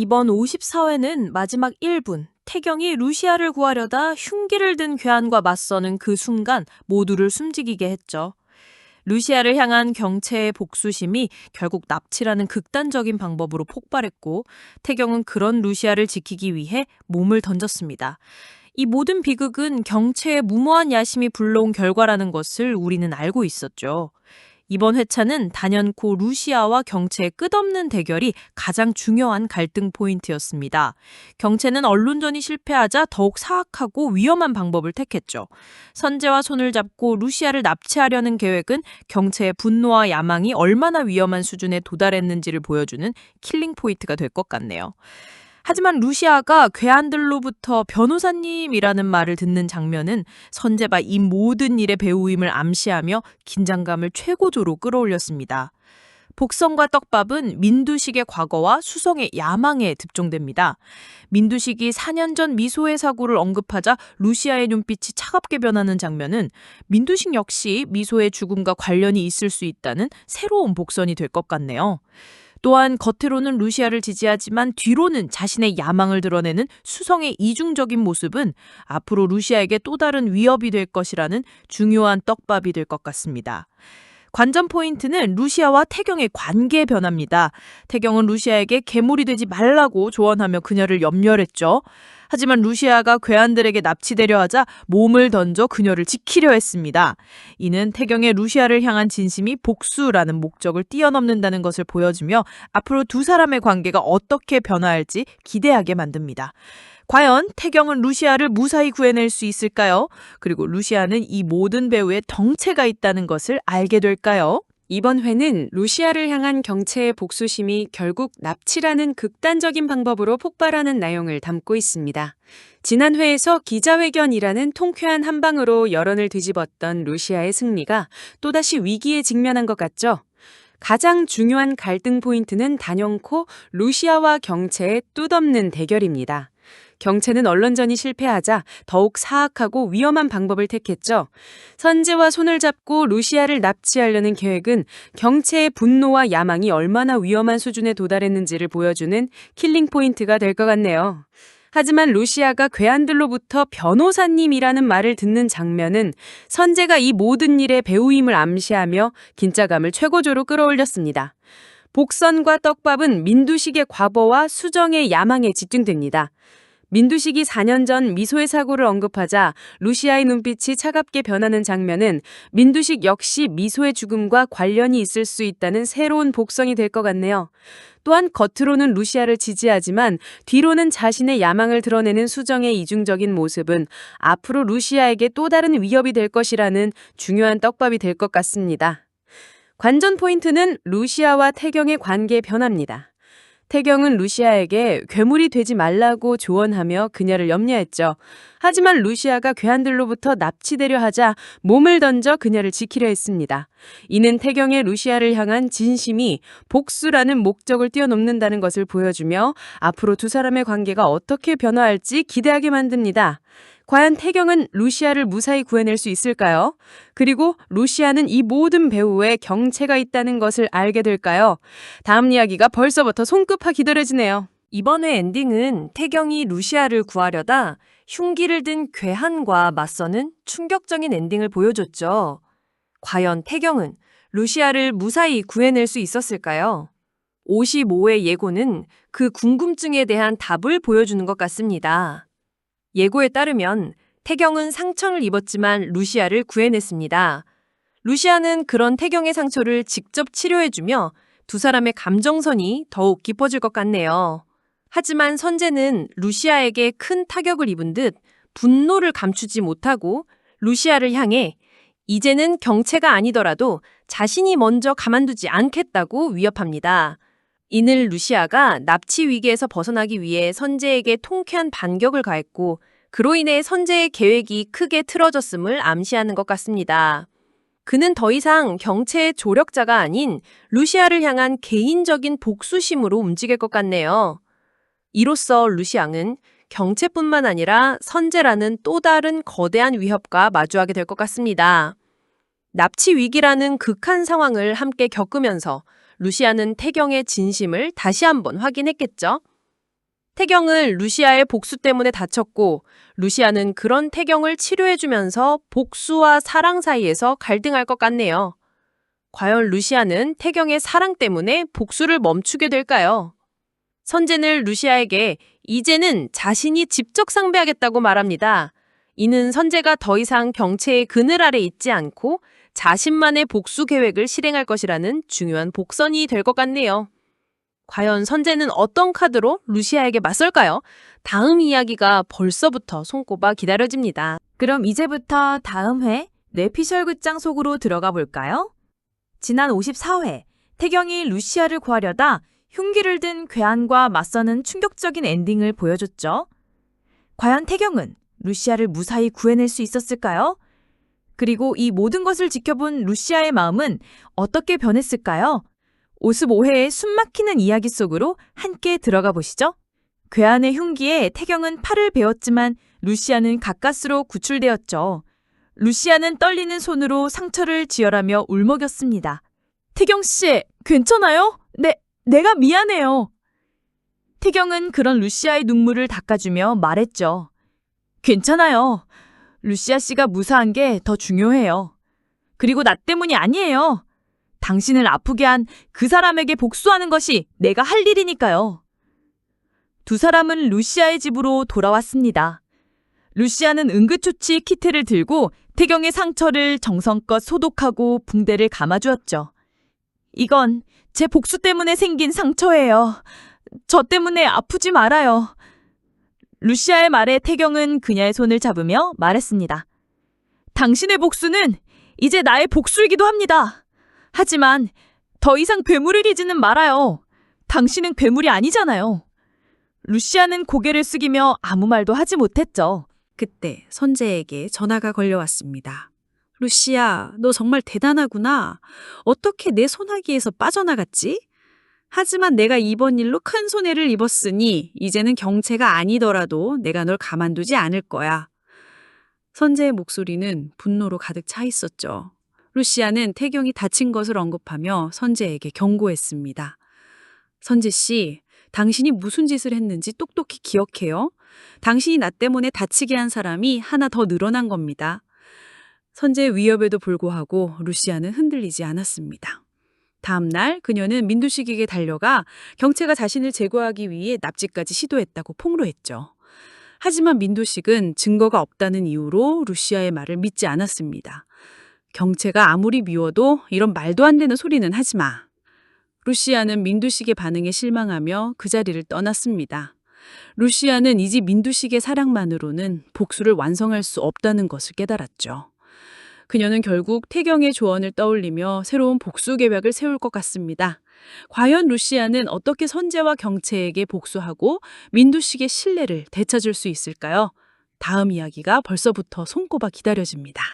이번 54회는 마지막 1분. 태경이 루시아를 구하려다 흉기를 든 괴한과 맞서는 그 순간 모두를 숨지기게 했죠. 루시아를 향한 경체의 복수심이 결국 납치라는 극단적인 방법으로 폭발했고 태경은 그런 루시아를 지키기 위해 몸을 던졌습니다. 이 모든 비극은 경체의 무모한 야심이 불러온 결과라는 것을 우리는 알고 있었죠. 이번 회차는 단연코 루시아와 경체의 끝없는 대결이 가장 중요한 갈등 포인트였습니다. 경체는 언론전이 실패하자 더욱 사악하고 위험한 방법을 택했죠. 선제와 손을 잡고 루시아를 납치하려는 계획은 경체의 분노와 야망이 얼마나 위험한 수준에 도달했는지를 보여주는 킬링 포인트가 될 것 같네요. 하지만 루시아가 괴한들로부터 변호사님이라는 말을 듣는 장면은 선제가 이 모든 일의 배우임을 암시하며 긴장감을 최고조로 끌어올렸습니다. 복성과 떡밥은 민두식의 과거와 수성의 야망에 집중됩니다. 민두식이 4년 전 미소의 사고를 언급하자 루시아의 눈빛이 차갑게 변하는 장면은 민두식 역시 미소의 죽음과 관련이 있을 수 있다는 새로운 복선이 될 것 같네요. 또한 겉으로는 루시아를 지지하지만 뒤로는 자신의 야망을 드러내는 수성의 이중적인 모습은 앞으로 루시아에게 또 다른 위협이 될 것이라는 중요한 떡밥이 될 것 같습니다. 관전 포인트는 루시아와 태경의 관계 변화입니다. 태경은 루시아에게 괴물이 되지 말라고 조언하며 그녀를 염려했죠. 하지만 루시아가 괴한들에게 납치되려 하자 몸을 던져 그녀를 지키려 했습니다. 이는 태경의 루시아를 향한 진심이 복수라는 목적을 뛰어넘는다는 것을 보여주며 앞으로 두 사람의 관계가 어떻게 변화할지 기대하게 만듭니다. 과연 태경은 루시아를 무사히 구해낼 수 있을까요? 그리고 루시아는 이 모든 배우의 덩체가 있다는 것을 알게 될까요? 이번 회는 루시아를 향한 경체의 복수심이 결국 납치라는 극단적인 방법으로 폭발하는 내용을 담고 있습니다. 지난 회에서 기자회견이라는 통쾌한 한방으로 여론을 뒤집었던 루시아의 승리가 또다시 위기에 직면한 것 같죠? 가장 중요한 갈등 포인트는 단연코 루시아와 경체의 뜻없는 대결입니다. 경체는 언론전이 실패하자 더욱 사악하고 위험한 방법을 택했죠. 선제와 손을 잡고 루시아를 납치하려는 계획은 경체의 분노와 야망이 얼마나 위험한 수준에 도달했는지를 보여주는 킬링 포인트가 될 것 같네요. 하지만 루시아가 괴한들로부터 변호사님이라는 말을 듣는 장면은 선제가 이 모든 일의 배우임을 암시하며 긴장감을 최고조로 끌어올렸습니다. 복선과 떡밥은 민두식의 과거와 수정의 야망에 집중됩니다. 민두식이 4년 전 미소의 사고를 언급하자 루시아의 눈빛이 차갑게 변하는 장면은 민두식 역시 미소의 죽음과 관련이 있을 수 있다는 새로운 복성이 될 것 같네요. 또한 겉으로는 루시아를 지지하지만 뒤로는 자신의 야망을 드러내는 수정의 이중적인 모습은 앞으로 루시아에게 또 다른 위협이 될 것이라는 중요한 떡밥이 될 것 같습니다. 관전 포인트는 루시아와 태경의 관계 변화입니다. 태경은 루시아에게 괴물이 되지 말라고 조언하며 그녀를 염려했죠. 하지만 루시아가 괴한들로부터 납치되려 하자 몸을 던져 그녀를 지키려 했습니다. 이는 태경의 루시아를 향한 진심이 복수라는 목적을 뛰어넘는다는 것을 보여주며 앞으로 두 사람의 관계가 어떻게 변화할지 기대하게 만듭니다. 과연 태경은 루시아를 무사히 구해낼 수 있을까요? 그리고 루시아는 이 모든 배우에 경체가 있다는 것을 알게 될까요? 다음 이야기가 벌써부터 손끝파 기다려지네요. 이번 회 엔딩은 태경이 루시아를 구하려다 흉기를 든 괴한과 맞서는 충격적인 엔딩을 보여줬죠. 과연 태경은 루시아를 무사히 구해낼 수 있었을까요? 55회 예고는 그 궁금증에 대한 답을 보여주는 것 같습니다. 예고에 따르면 태경은 상처를 입었지만 루시아를 구해냈습니다. 루시아는 그런 태경의 상처를 직접 치료해주며 두 사람의 감정선이 더욱 깊어질 것 같네요. 하지만 선재는 루시아에게 큰 타격을 입은 듯 분노를 감추지 못하고 루시아를 향해 이제는 경체가 아니더라도 자신이 먼저 가만두지 않겠다고 위협합니다. 이늘 루시아가 납치 위기에서 벗어나기 위해 선재에게 통쾌한 반격을 가했고 그로 인해 선재의 계획이 크게 틀어졌음을 암시하는 것 같습니다. 그는 더 이상 경체의 조력자가 아닌 루시아를 향한 개인적인 복수심으로 움직일 것 같네요. 이로써 루시앙은 경체뿐만 아니라 선재라는 또 다른 거대한 위협과 마주하게 될 것 같습니다. 납치 위기라는 극한 상황을 함께 겪으면서 루시아는 태경의 진심을 다시 한번 확인했겠죠. 태경은 루시아의 복수 때문에 다쳤고 루시아는 그런 태경을 치료해주면서 복수와 사랑 사이에서 갈등할 것 같네요. 과연 루시아는 태경의 사랑 때문에 복수를 멈추게 될까요? 선재는 루시아에게 이제는 자신이 직접 상대하겠다고 말합니다. 이는 선재가 더 이상 경체의 그늘 아래 있지 않고 자신만의 복수 계획을 실행할 것이라는 중요한 복선이 될 것 같네요. 과연 선재는 어떤 카드로 루시아에게 맞설까요? 다음 이야기가 벌써부터 손꼽아 기다려집니다. 그럼 이제부터 다음 회 뇌피셜 극장 속으로 들어가 볼까요? 지난 54회 태경이 루시아를 구하려다 흉기를 든 괴한과 맞서는 충격적인 엔딩을 보여줬죠. 과연 태경은 루시아를 무사히 구해낼 수 있었을까요? 그리고 이 모든 것을 지켜본 루시아의 마음은 어떻게 변했을까요? 55회의 숨막히는 이야기 속으로 함께 들어가 보시죠. 괴한의 흉기에 태경은 팔을 베었지만 루시아는 가까스로 구출되었죠. 루시아는 떨리는 손으로 상처를 지혈하며 울먹였습니다. 태경 씨, 괜찮아요? 네, 내가 미안해요. 태경은 그런 루시아의 눈물을 닦아주며 말했죠. 괜찮아요. 루시아 씨가 무사한 게 더 중요해요. 그리고 나 때문이 아니에요. 당신을 아프게 한 그 사람에게 복수하는 것이 내가 할 일이니까요. 두 사람은 루시아의 집으로 돌아왔습니다. 루시아는 응급조치 키트를 들고 태경의 상처를 정성껏 소독하고 붕대를 감아주었죠. 이건 제 복수 때문에 생긴 상처예요. 저 때문에 아프지 말아요. 루시아의 말에 태경은 그녀의 손을 잡으며 말했습니다. 당신의 복수는 이제 나의 복수이기도 합니다. 하지만 더 이상 괴물을 이지는 말아요. 당신은 괴물이 아니잖아요. 루시아는 고개를 숙이며 아무 말도 하지 못했죠. 그때 선재에게 전화가 걸려왔습니다. 루시야, 너 정말 대단하구나. 어떻게 내 소나기에서 빠져나갔지? 하지만 내가 이번 일로 큰 손해를 입었으니 이제는 경체가 아니더라도 내가 널 가만두지 않을 거야. 선재의 목소리는 분노로 가득 차 있었죠. 루시아는 태경이 다친 것을 언급하며 선재에게 경고했습니다. 선재 씨, 당신이 무슨 짓을 했는지 똑똑히 기억해요. 당신이 나 때문에 다치게 한 사람이 하나 더 늘어난 겁니다. 선재의 위협에도 불구하고 루시아는 흔들리지 않았습니다. 다음 날 그녀는 민두식에게 달려가 경체가 자신을 제거하기 위해 납치까지 시도했다고 폭로했죠. 하지만 민두식은 증거가 없다는 이유로 루시아의 말을 믿지 않았습니다. 경체가 아무리 미워도 이런 말도 안 되는 소리는 하지 마. 루시아는 민두식의 반응에 실망하며 그 자리를 떠났습니다. 루시아는 이제 민두식의 사랑만으로는 복수를 완성할 수 없다는 것을 깨달았죠. 그녀는 결국 태경의 조언을 떠올리며 새로운 복수 계획을 세울 것 같습니다. 과연 루시아는 어떻게 선재와 경체에게 복수하고 민두식의 신뢰를 되찾을 수 있을까요? 다음 이야기가 벌써부터 손꼽아 기다려집니다.